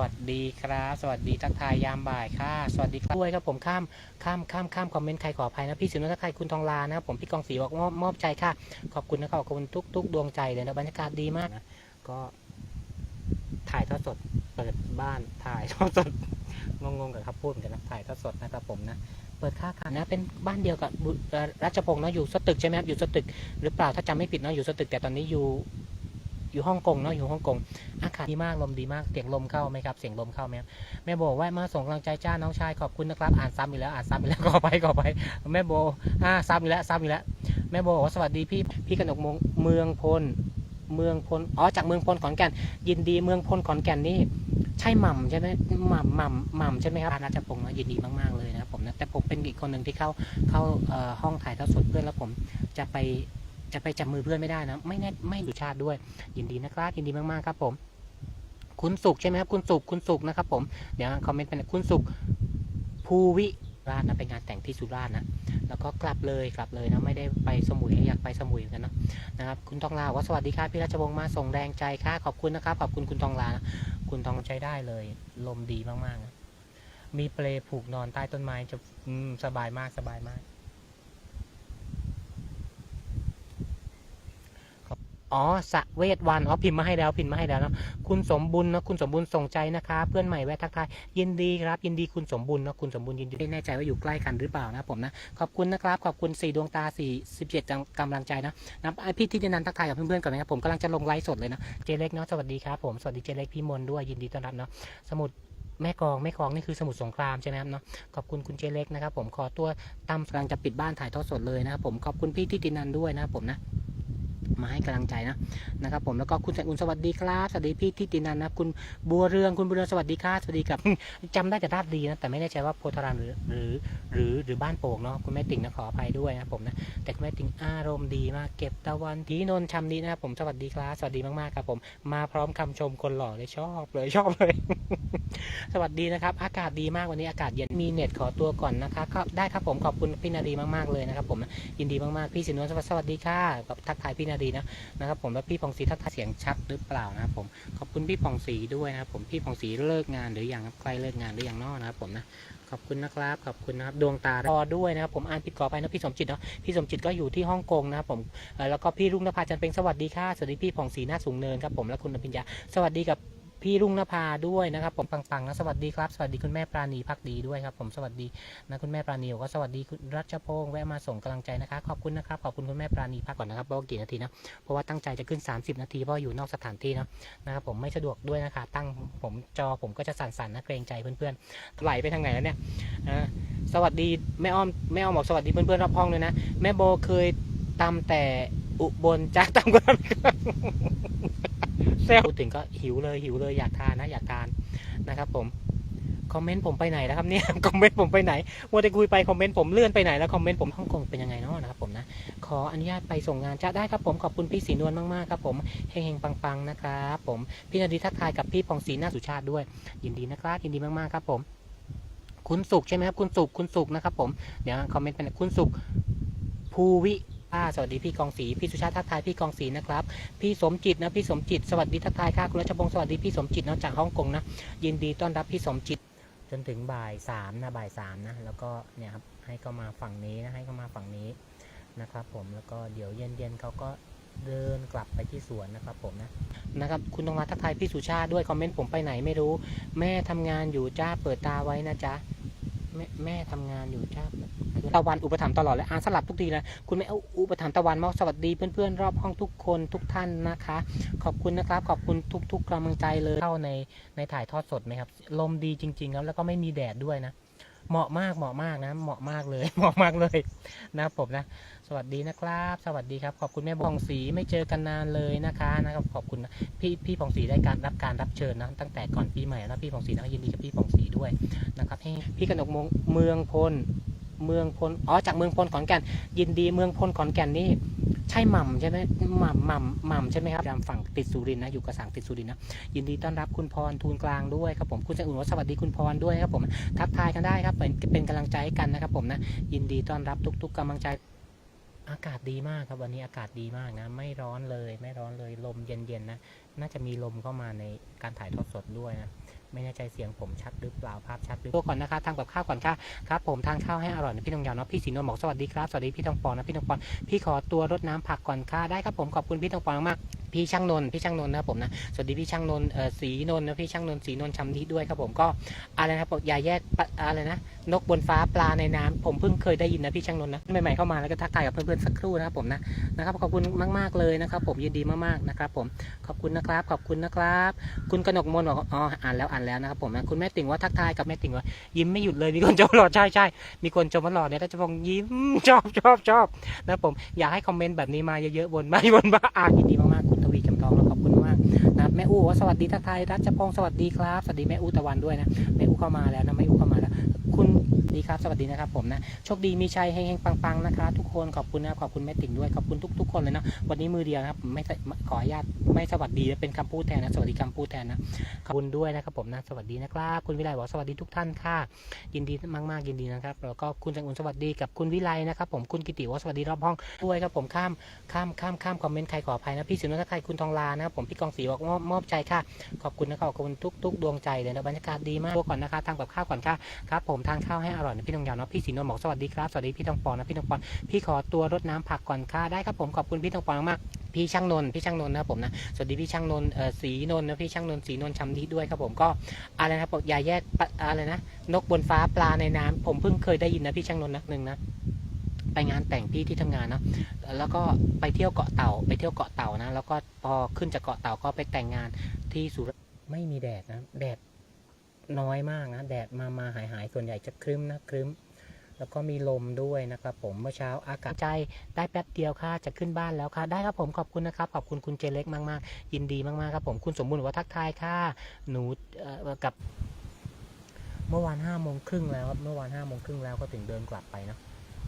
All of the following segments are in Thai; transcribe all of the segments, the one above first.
วัสดีครับ สวัสดีทักทายยามบ่ายค่ะ สวัสดีครับด้วยครับผมข้ามข้ามข้ามข้ามคอมเมนต์ใครขออภัยนะพี่สินทักทายคุณทองลานะครับผมพี่กองศรีบอกมอบมอบใจค่ะ ขอบคุณนะครับขอบคุณทุกทุกดวงใจเลยนะบรรยากาศดีมากนะก็ถ่ายทอดสดเปิดบ้านถ่ายทอดสดงงๆกับคำพูดเหมือนกันนะถ่ายทอดสดนะครับผมนะเปิดค่าขานะเป็นบ้านเดียวกับรัชพงศ์เนอะอยู่สตึกใช่ไหมครับอยู่สตึกหรือเปล่าถ้าจำไม่ผิดเนอะอยู่สตึกแต่ตอนนี้อยู่ อยู่ฮ่องกงเนาะอยู่ฮ่องกงอากาศดีมากลมดีมากเสียงลมเข้าไหมครับเสียงลมเข้าไหมแม่โบว่ามาส่งกำลังใจจ้าน้องชายขอบคุณนะครับอ่านซ้ำอีกแล้วอ่านซ้ำอีกแล้วขอไปขอไป แม่โบอ่าซ้ำอีกแล้วซ้ำอีกแล้วแม่โบอกว่าสวัสดีพี่พี่กนกมงเมืองพลเมืองพลอ๋อจากเมืองพลขอนแก่น ยินดีเมืองพลขอนแก่นนี่ใช่หม่ำใช่ไหมหม่ำหม่ำหม่ำใช่ไหมครับราชพงศ์นะยินดีมากๆเลยนะครับผมนะแต่ผมเป็นอีกคนหนึ่งที่เข้าเข้าห้องถ่ายทอดสดเพื่อนแล้วผมจะไป จะไปจับมือเพื่อนไม่ได้นะ ไม่แน่ไม่สุชาติด้วย ยินดีนะครับ ยินดีมากๆครับผม คุณสุขใช่ไหมครับ คุณสุขคุณสุขนะครับ ผม เดี๋ยวคอมเมนต์เป็นคุณสุขภูวิราชนะเป็นงานแต่งที่สุราษฎร์นะแล้วก็กลับเลยกลับเลยนะไม่ได้ไปสมุยอยากไปสมุยเหมือนกันเนะนะครับ คุณทองลาว่าสวัสดีครับพี่ราชวงศ์มาส่งแรงใจค่ะขอบคุณนะครับขอบคุณคุณทองลานะคุณทองใช้ได้เลย ลมดีมากๆนะมีเปลผูกนอนใต้ต้นไม้จะสบายมากสบายมาก อ๋อสะเวทวันอ๋อพิมพ์มาให้แล้วพิมพ์มาให้แล้วนะคุณสมบุญนะคุณสมบุญส่งใจนะคะเพื่อนใหม่แวะทักทายยินดีครับ ยินดีคุณสมบุญนะคุณสมบุญยินดีไม่แน่ใจว่าอยู่ใกล้กันหรือเปล่านะผมนะขอบคุณนะครับขอบคุณสี่ดวงตาสี่สิบเจ็ดกำลังใจนะนะไอพี่ที่นันทักทายกับเพื่อนๆก่อนนะครับผมกำลังจะลงไลฟ์สดเลยนะเจเล็กเนาะสวัสดีครับผมสวัสดีเจเล็กพี่มนด้วยยินดีต้อนรับเนาะสมุดแม่กองแม่กองนี่คือสมุดสงครามใช่ไหมครับเนาะขอบคุณคุณเจเล็กนะครับผมขอตัวตั้มกำลังจะปิดบ้านถ่ายทอดสดเลยนะครับผมขอบคุณพี่ที่ตินันด้วยนะครับผมนะ มาให้กำลังใจนะนะครับผมแล้วก็คุณแสนอุ่นสวัสดีครับสวัสดีพี่ทิตินันนะคุณบัวเรืองคุณบัวเรืองสวัสดีครับสวัสดีกับจำได้แต่ราบดีนะแต่ไม่แน่ใจว่าโพธารามหรือหรือหรือหรือบ้านโป่งเนาะคุณแม่ติ่งนะขออภัยด้วยนะผมนะแต่คุณแม่ติ่งอารมณ์ดีมากเก็บตะวันทีนนท์ชำนี้นะครับผมสวัสดีครับสวัสดีมากๆครับผมมาพร้อมคำชมคนหล่อเลยชอบเลยชอบเลย สวัสดีนะครับ อากาศดีมากวันนี้อากาศเย็นมีเน็ตขอตัวก่อนนะคะก็ได้ครับผมขอบคุณพี่นาดีมากๆเลยนะครับผมยินดีมากๆพี่สินวลสวัสดีค่ะกับทักทายพี่นาดีนะนะครับผมแล้วพี่พงศรีทักทายเสียงชัดหรือเปล่านะครับผมขอบคุณพี่พงศรีด้วยนะครับผมพี่พงศรีเลิกงานหรือยังครับใกล้เลิกงานหรือยังนอกนะครับผมนะขอบคุณนะครับขอบคุณนะครับดวงตาพอด้วยนะครับผมอ่านผิดขอไปนะพี่สมจิตเนาะพี่สมจิตก็อยู่ที่ฮ่องกงนะครับผมแล้วก็พี่รุ่งนภาจันเป็งสวัสดีค่ะสวัสดีพี่พองศรีหน้าสูงเนินครับผมและคุณอภิญญาสวัสดีกับ พี่รุ่งนภาด้วยนะครับ ผมปังๆนะสวัสดีครับ สวัสดีคุณแม่ปราณีพักดีด้วยครับ ผมสวัสดีนะคุณแม่ปราณีกว่าสวัสดีคุณรัชพงศ์แวะมาส่งกำลังใจนะคะ ขอบคุณนะครับขอบคุณคุณแม่ปราณีพักก่อนนะครับเพราะกี่นาทีนะเพราะว่าตั้งใจจะขึ้น 30 นาทีเพราะอยู่นอกสถานที่นะนะครับผมไม่สะดวกด้วยนะคะ ตั้งผมจอผมก็จะสั่นๆนะเกรงใจเพื่อนๆไหลไปทางไหนแล้วเนี่ยสวัสดีแม่อ้อมแม่อ้อมบอกสวัสดีเพื่อนๆรอบห้องเลยนะแม่โบเคยตำแต่ อุบลจากตำกันแซวพูดถึงก็หิวเลยหิวเลยอยากทานนะอยากทานนะครับ ผมคอมเมนต์ผมไปไหนแล้วครับเนี่ยคอมเมนต์ผมไปไหนมัวแต่คุยไปคอมเมนต์ผมเลื่อนไปไหนแล้วคอมเมนต์ผมฮ่องกงเป็นยังไงเนาะนะครับผมนะขออนุญาตไปส่งงานจะได้ครับผมขอบคุณพี่ศรีนวลมากๆครับผมเฮงๆปังๆนะครับผมพี่นาดีทักทายกับพี่พองศรีหน้าสุชาติด้วย ยินดีนะครับยินดีมากๆครับผม คุณสุขใช่ไหมครับคุณสุขคุณสุขนะครับผมเดี๋ยวคอมเมนต์เป็นคุณสุขภูวิ สวัสดีพี่กองศรีพี่สุชาติทักทายพี่กองศรีนะครับ พี่สมจิตนะพี่สมจิต สวัสดีทักทายค่ะคุณรัชพงศ์สวัสดีพี่สมจิตนาะจากฮ่องกงนะยินดีต้อนรับพี่สมจิต จนถึงบ่ายสามนะบ่ายสามนะแล้วก็เนี่ยครับให้เขามาฝั่งนี้นะให้เขามาฝั่งนี้นะครับผมแล้วก็เดี๋ยวเย็นๆเขาก็เดินกลับไปที่สวนนะครับผมนะนะครับ คุณตรงมาทักทายพี่สุชาติด้วยคอมเมนต์ผมไปไหนไม่รู้ แม่ทำงานอยู่จ้าเปิดตาไว้นะจ๊ะ แม่แม่ทำงานอยู่จ้าตะวันอุปถัมภ์ตลอดเลยอ่านสลับทุกทีเลยคุณแม่อุปถัมภ์ตะวันมอกสวัสดีเพื่อนๆรอบห้องทุกคนทุกท่านนะคะ ขอบคุณนะครับ ขอบคุณทุกๆกำลังใจเลยเข้าในในถ่ายทอดสดไหมครับลมดีจริงๆแล้วแล้วก็ไม่มีแดดด้วยนะ เหมาะมากเหมาะมากนะ เหมาะมากเลยเหมาะมากเลยนะครับผมนะ สวัสดีนะครับ สวัสดีครับขอบคุณแม่พองศรีไม่เจอกันนานเลยนะคะนะครับขอบคุณนะพี่พี่พองศรีได้การรับการรับเชิญนะตั้งแต่ก่อนปีใหม่แล้วพี่พองศรีนะยินดีกับพี่พองศรีด้วยนะครับให้พี่กนกมงเมืองพลเมืองพลอ๋อจากเมืองพลขอนแก่นยินดีเมืองพลขอนแก่นนี่ ใช่หม่ำใช่ไหมหม่ำหม่ำหม่ำใช่ไหมครับยามฝั่งติดสุรินนะอยู่กระสังติดสุรินนะยินดีต้อนรับคุณพรทูลกลางด้วยครับผมคุณแสงอุ่นว่าสวัสดีคุณพรด้วยครับผมทักทายกันได้ครับเป็นเป็นกำลังใจให้กันนะครับผมนะยินดีต้อนรับทุก ๆกำลังใจอากาศดีมากครับวันนี้อากาศดีมากนะ ไม่ร้อนเลยไม่ร้อนเลยลมเย็นๆนะ น่าจะมีลมเข้ามาในการถ่ายทอดสดด้วยนะ ไม่แน่ใจเสียงผมชัดหรือเปล่าภาพชัดหรือตัวก่อนนะคะทำกับข้าวก่อนค่ะครับผมทานข้าวให้อร่อยนะพี่ทองยาวเนาะพี่สีนวลบอกสวัสดีครับสวัสดีพี่ทองปอนนะพี่ทองปอนพี่ขอตัวรดน้ำผักก่อนค่ะได้ครับผมขอบคุณพี่ทองปอนมากพี่ช่างนนท์พี่ช่างนนท์นะครับผมนะสวัสดีพี่ช่างนนท์เอ่อสีนนท์นะพี่ช่างนนท์สีนนท์ชำนิด้วยครับผมก็อะไรนะครับอกย่าแยกอะไรนะนกบนฟ้าปลาในน้ำผมเพิ่งเคยได้ยินนะพี่ช่างนนท์นะใหม่ๆเข้ามาแล้วก็ทักทายกับเพื่อนๆสักครู่นะครับผมนะนะครับขอบคุณมากๆเลยนะครับ ผมยินดีมากๆนะครับผมขอบคุณนะครับขอบคุณนะครับ คุณกนกมนบอกอ๋ออ่านแล้วอ่านแล้วนะครับผมนะคุณแม่ติ่งว่าทักทายกับแม่ติ่งว่ายิ้มไม่หยุดเลยมีคนชมหลอดใช่ใช่มีคนชมว่าหลอดเนี่ยถ้าจะพงยิ้มชอบชอบชอบนะครับผมอยากให้คอมเมนต์แบบนี้มาเยอะๆวนมาวนมาอ่านดีมากๆคุณทวีจำทองแล้วขอบคุณมากนะแม่อู้ว่าสวัสดีทักทายรัชพงศ์สวัสดีครับสวัสดีแม่อู้ตะวันด้วยนะแม่อู้เข้ามาแล้วนะแม่อู้เข้ามาแล้ว คุณ ดีครับ สวัสดีนะครับผมนะ โชคดีมีชัยเฮงๆปังๆนะครับทุกคนขอบคุณนะครับขอบคุณแม่ติ๋งด้วยขอบคุณทุก ๆ คนเลยนะวันนี้มือเดียวนะครับไม่ขออนุญาตไม่สวัสดีเป็นคำพูดแทนนะสวัสดีคำพูดแทนนะขอบคุณด้วยนะครับผมนะสวัสดีนะครับคุณวิไลบอกสวัสดีทุกท่านค่ะ ยินดีมากๆยินดีนะครับแล้วก็คุณจังอุ่นสวัสดีกับคุณวิไลนะครับผมคุณกิติว่าสวัสดีรอบห้องด้วยครับผมข้ามข้ามข้ามข้ามคอมเมนต์ใครขออภัยนะพี่สุนทรไทยคุณทองลานะครับผมพี่กองศรีบอกมอบมอบใจค่ะ ขอบคุณนะครับขอบคุณทุก ๆ ดวงใจเลยนะบรรยากาศดีมากก่อนนะคะทำกับข้าวก่อนค่ะครับ ผมทานข้าวให้อร่อยนะพี่ทองยาวเนาะพี่สีนวลบอกสวัสดีครับสวัสดีพี่ทองปอนนะพี่ทองปอนพี่ขอตัวรดน้ำผักก่อนค่ะได้ครับผมขอบคุณพี่ทองปอนมากพี่ช่างนนท์พี่ช่างนนท์นะครับผมนะสวัสดีพี่ช่างนนท์เอ่อสีนนท์นะพี่ช่างนนท์สีนนท์ชำนิด้วยครับผมก็อะไรนะครับบอกย่าแยกอะไรนะนกบนฟ้าปลาในน้ำผมเพิ่งเคยได้ยินนะพี่ช่างนนท์นะหนึ่งนะไปงานแต่งพี่ที่ทำงานเนาะแล้วก็ไปเที่ยวเกาะเต่า ไปเที่ยวเกาะเต่านะ แล้วก็พอขึ้นจากเกาะเต่าก็ไปแต่งงานที่สุราไม่มีแดดนะแดด น้อยมากนะ แดดมามาหายหายส่วนใหญ่จะครึ้มนะครึ้ม แล้วก็มีลมด้วยนะครับผมเมื่อเช้าอากาศใจได้แป๊บเดียวค่ะ จะขึ้นบ้านแล้วค่ะ ได้ครับผมขอบคุณนะครับ ขอบคุณคุณเจเล็กมากๆ ยินดีมากๆครับผมคุณสมบูรณ์ว่าทักทายค่ะหนูเออกับ เมื่อวานห้าโมงครึ่งแล้วครับเมื่อวานห้าโมงครึ่งแล้วก็ถึงเดินกลับไปเนาะ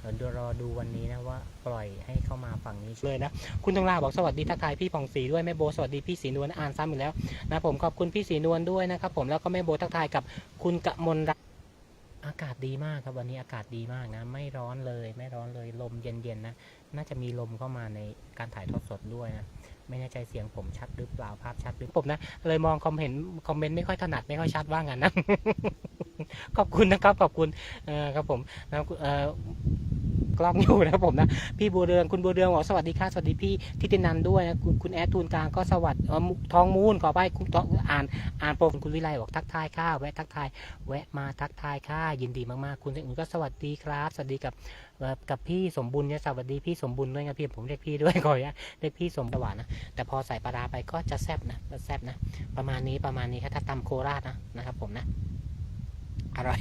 เดี๋ยวรอดูวันนี้นะว่าปล่อยให้เข้ามาฝั่งนี้เลยนะ คุณตงลาบอกสวัสดีทักทายพี่ผ่องศรีด้วยแม่โบสวัสดีพี่ศรีนวลอ่านซ้ำอีกแล้วนะผมขอบคุณพี่ศรีนวลด้วยนะครับผมแล้วก็แม่โบทักทายกับคุณกมลรัตน์อากาศดีมากครับวันนี้อากาศดีมากนะ ไม่ร้อนเลยไม่ร้อนเลยลมเย็นๆนะ น่าจะมีลมเข้ามาในการถ่ายทอดสดด้วยนะไม่แน่ใจเสียงผมชัดหรือเปล่าภาพชัดหรือผมนะ เลยมองคอมเห็นคอมเมนต์ไม่ค่อยถนัดไม่ค่อยชัดว่างั้นนะขอบคุณนะครับขอบคุณเออครับผมนะเออ กล้องอยู่นะครับผมนะพี่บัวเรืองคุณบัวเรืองบอกสวัสดีค่ะสวัสดีพี่ทิตินันด้วยนะคุณคุณแอดทูนกลางก็สวัสดีเอ่อมุทองมูลขอไปคุณทองอ่านอ่านโปรคุณวิไลบอกทักทายค่ะแวะทักทายแวะมาทักทายค่ะยินดีมากๆคุณอื่นก็สวัสดีครับ สวัสดีกับกับพี่สมบุญเนี่ยสวัสดีพี่สมบุญด้วยนะพี่ผมเรียกพี่ด้วยขออนุญาตเรียกพี่สมหวานนะแต่พอใส่ปลาร้าไปก็จะแซบนะแซบนะ ประมาณนี้ประมาณนี้ครับถ้าตำโคราชนะนะครับผมนะ อร่อย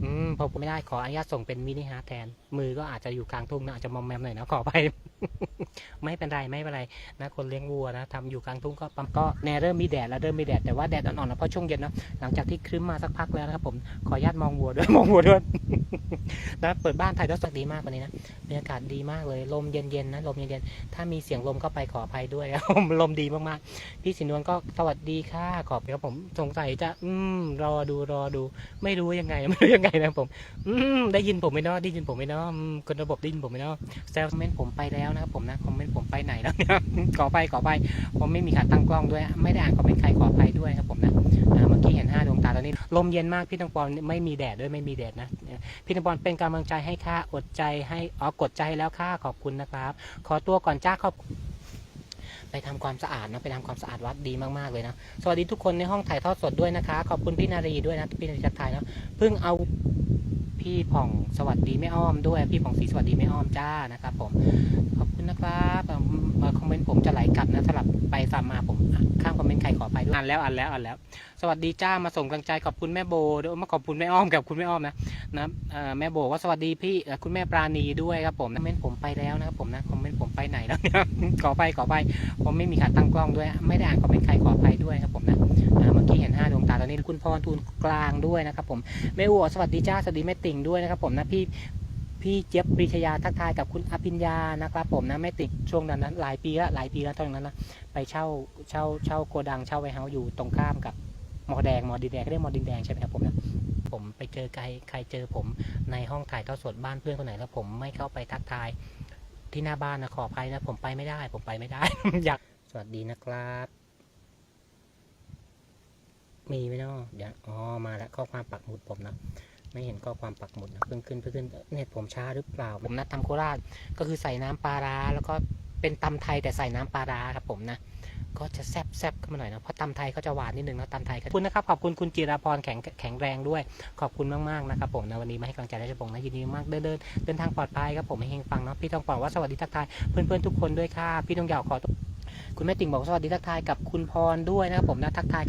อืมผมไม่ได้ขออนุญาตส่งเป็นมินิฮาร์ทแทน มือก็อาจจะอยู่กลางทุ่งนะอาจจะมอมแมมหน่อยนะขอไป ไม่เป็นไรไม่เป็นไรนะคนเลี้ยงวัวนะทำอยู่กลางทุ่งก็ปั๊มก็แนเริ่มมีแดดแล้วเริ่มมีแดดแต่ว่าแดดอ่อนๆนะเพราะช่วงเย็นเนาะหลังจากที่ครึ้มมาสักพักแล้วนะครับผมขออนุญาตมองวัวด้วยมองวัวด้วยนะเปิดบ้านถ่ายทอดสดดีมากวันนี้นะบรรยากาศดีมากเลยลมเย็นๆนะลมเย็นๆถ้ามีเสียงลมก็ไปขออภัยด้วยครับลมดีมากๆพี่สินนวลก็สวัสดีค่ะขอบครับผมสงสัยจะ อืมรอดูรอดู ไม่รู้ยังไงไม่รู้ยังไงนะผม อืมได้ยินผมไหมเนาะได้ยินผมไหมเนาะอืมคนระบบได้ยินผมไหมเนาะแซลคอมเมนต์ผมไปแล้วนะครับผมนะคอมเมนต์ผมไปไหนแล้วเนี่ยขอไปขอไปผมไม่มีขาตั้งกล้องด้วย ไม่ได้อ่านคอมเมนต์ใครขอไปด้วยครับผมนะเมื่อกี้เห็นห้าดวงตาตอนนี้ ลมเย็นมากพี่ตังปอนไม่มีแดดด้วยไม่มีแดดนะพี่ตังปอนเป็นกำลังใจให้ค่าอดใจให้อ๋อกดใจแล้วค่าขอบคุณนะครับ ขอตัวก่อนจ้าขอบไปทำความสะอาดนะไปทำความสะอาดวัดดีมากๆเลยนะ สวัสดีทุกคนในห้องถ่ายทอดสดด้วยนะคะ ขอบคุณพี่นารีด้วยนะพี่นารีทักทายเนาะเพิ่งเอา พี่ผ่องสวัสดีแม่อ้อมด้วย พี่ผ่องศรีสวัสดีแม่อ้อมจ้านะครับ ผมขอบคุณนะครับมเอ่อคอมเมนต์ผมจะไหลกลับนะสลับไปสามมาผมข้ามคอมเมนต์ใครขอไปด้วยอ่านแล้วอ่านแล้วอ่านแล้ว สวัสดีจ้ามาส่งกำลังใจขอบคุณแม่โบด้วยมาขอบคุณแม่อ้อมกับคุณแม่อ้อมนะนะแม่โบว่าสวัสดีพี่คุณแม่ปราณีด้วยครับผมคอมเมนต์ผมไปแล้วนะครับผมนะคอมเมนต์ผมไปไหนแล้วเนี่ยขอไปขอไปผมไม่มีขาตั้งกล้องด้วย ไม่ได้อ่านคอมเมนต์ใครขออภัยด้วยครับผมนะ กี้เห็นห้าดวงตาตอนนี้คุณพรทูลกลางด้วยนะครับผมแม่อัวสวัสดีจ้าสวัสดีแม่ติ่งด้วยนะครับผมนะพี่พี่เจี๊ยบปริชยาทักทายกับคุณอภิญญานะครับผมนะแม่ติ่งช่วงนั้นนั้นหลายปีละหลายปีแล้วตอนนั้นนะไปเช่าเช่าเช่าโกดังเช่าไวเฮาส์อยู่ตรงข้ามกับมอแดงมอดินแดงเขาเรียกมอดินแดงใช่ไหมครับผมนะผมไปเจอใครใครเจอผมในห้องถ่ายทอดสดบ้านเพื่อนคนไหนแล้วผมไม่เข้าไปทักทายที่หน้าบ้านนะขออภัยนะผมไปไม่ได้ ผมไปไม่ได้อยากสวัสดีนะครับ มีไหมเนาะเดี๋ยวอ๋อมาแล้วข้อความปักหมุดผมนะไม่เห็นข้อความปักหมุดนะเพิ่งขึ้นเพิ่งขึ้นเน็ตผมช้าหรือเปล่า ผมนัดทำโคราชก็คือใส่น้ำปลาร้าแล้วก็เป็นตำไทยแต่ใส่น้ำปลาร้าครับผมนะก็จะแซบแซบขึ้นมาหน่อยนะเพราะตำไทยเขาจะหวานนิดนึงนะตำไทยขอบคุณนะครับขอบคุณคุณจิราพรแข็งแข็งแรงด้วย ขอบคุณมากๆนะครับผมนะวันนี้มาให้กำลังใจราชพงนะยินดีมากเดินเดินเดินทางปลอดภัยครับผมให้เฮงฟังเนาะพี่ทองปอนว่าสวัสดีทักทายเพื่อนๆทุกคนด้วยค่ะพี่ทองหยาวขอคุณแม่ติ่งบอกสวัสดีทักทายกับคุณพรด้วยนะครับผมนะทักทายกัน